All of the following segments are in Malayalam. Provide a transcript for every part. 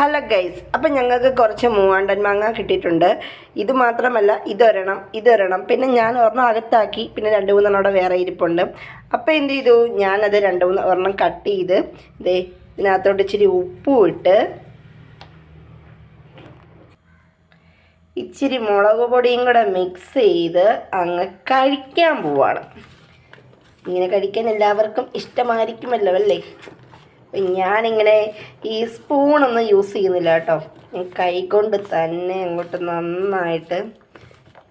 ഹലോ ഗൈസ് അപ്പം ഞങ്ങൾക്ക് കുറച്ച് മൂവാണ്ടൻ മാങ്ങ കിട്ടിയിട്ടുണ്ട്. ഇത് മാത്രമല്ല ഇതൊരെണ്ണം ഇതൊരെണ്ണം. പിന്നെ ഞാൻ ഒരെണ്ണം അകത്താക്കി പിന്നെ രണ്ട് മൂന്നെണ്ണം വേറെ ഇരിപ്പുണ്ട്. അപ്പം എന്ത് ചെയ്തു? ഞാനത് രണ്ട് മൂന്ന് ഒരെണ്ണം കട്ട് ചെയ്ത് ഇതേ ഇതിനകത്തോട്ട് ഇച്ചിരി ഉപ്പും ഇട്ട് ഇച്ചിരി മുളക് പൊടിയും കൂടെ മിക്സ് ചെയ്ത് അങ്ങ് കഴിക്കാൻ പോവാണ്. ഇങ്ങനെ കഴിക്കാൻ എല്ലാവർക്കും ഇഷ്ടമായിരിക്കുമല്ലോ അല്ലേ? ഞാനിങ്ങനെ ഈ സ്പൂണൊന്നും യൂസ് ചെയ്യുന്നില്ല കേട്ടോ. ഞാൻ കൈകൊണ്ട് തന്നെ അങ്ങോട്ട് നന്നായിട്ട്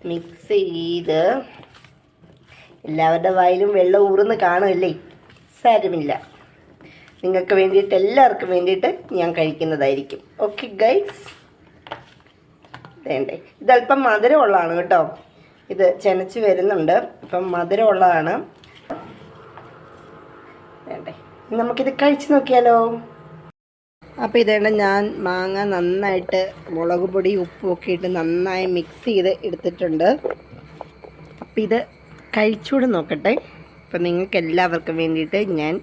മിക്സ് ചെയ്ത് എല്ലാവരുടെ വായിലും വെള്ളം ഊർന്ന് കാണുമല്ലേ? സാരമില്ല. നിങ്ങൾക്ക് വേണ്ടിയിട്ട് എല്ലാവർക്കും വേണ്ടിയിട്ട് ഞാൻ കഴിക്കുന്നതായിരിക്കും. ഓക്കെ ഗൈസ് വേണ്ടേ. ഇതല്പം മധുരമുള്ളതാണ് കേട്ടോ. ഇത് ചെനച്ച് വരുന്നുണ്ട്. ഇപ്പം മധുരമുള്ളതാണ്. വേണ്ടേ. നമുക്കിത് കഴിച്ച് നോക്കിയാലോ? അപ്പോൾ ഇതേണ്ട ഞാൻ മാങ്ങ നന്നായിട്ട് മുളക് പൊടി ഉപ്പും ഒക്കെ ഇട്ട് നന്നായി മിക്സ് ചെയ്ത് എടുത്തിട്ടുണ്ട്. അപ്പോൾ ഇത് കഴിച്ചുകൂടെ നോക്കട്ടെ. അപ്പം നിങ്ങൾക്ക് എല്ലാവർക്കും വേണ്ടിയിട്ട് ഞാൻ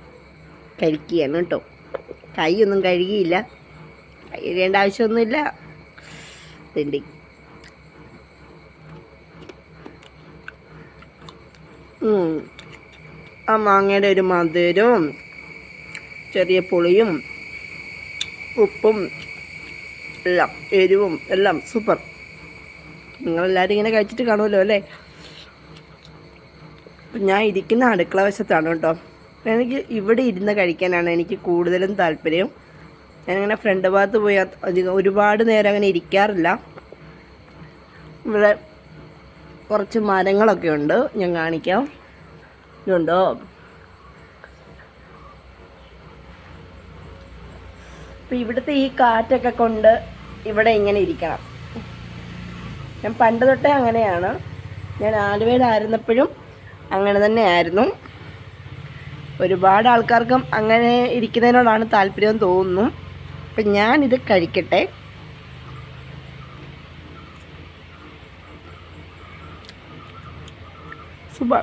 കഴിക്കുകയാണ് കേട്ടോ. കൈയൊന്നും കഴുകിയില്ല. കഴുകേണ്ട ആവശ്യമൊന്നുമില്ല. ഉം. ആ മാങ്ങയുടെ ഒരു മധുരവും ചെറിയ പുളിയും ഉപ്പും എല്ലാം എരിവും എല്ലാം സൂപ്പർ നിങ്ങളെല്ലാവരും ഇങ്ങനെ കഴിച്ചിട്ട് കാണുമല്ലോ അല്ലേ? ഞാൻ ഇരിക്കുന്ന അടുക്കള വശത്താണ് കേട്ടോ. എനിക്ക് ഇവിടെ ഇരുന്ന് കഴിക്കാനാണ് എനിക്ക് കൂടുതലും താല്പര്യം. ഞാനിങ്ങനെ ഫ്രണ്ട് ഭാഗത്ത് പോയി അധികം ഒരുപാട് നേരം അങ്ങനെ ഇരിക്കാറില്ല. ഇവിടെ കുറച്ച് മരങ്ങളൊക്കെ ഉണ്ട്. ഞാൻ കാണിക്കാം. ഇതുണ്ടോ? അപ്പം ഇവിടുത്തെ ഈ കാറ്റൊക്കെ കൊണ്ട് ഇവിടെ ഇങ്ങനെ ഇരിക്കണം. ഞാൻ പണ്ട് തൊട്ടേ അങ്ങനെയാണ്. ഞാൻ ആലുവയിലായിരുന്നപ്പോഴും അങ്ങനെ തന്നെ ആയിരുന്നു ഒരുപാട് ആൾക്കാർക്കും അങ്ങനെ ഇരിക്കുന്നതിനോടാണ് താല്പര്യം തോന്നുന്നു. അപ്പം ഞാനിത് കഴിക്കട്ടെ. സൂപ്പർ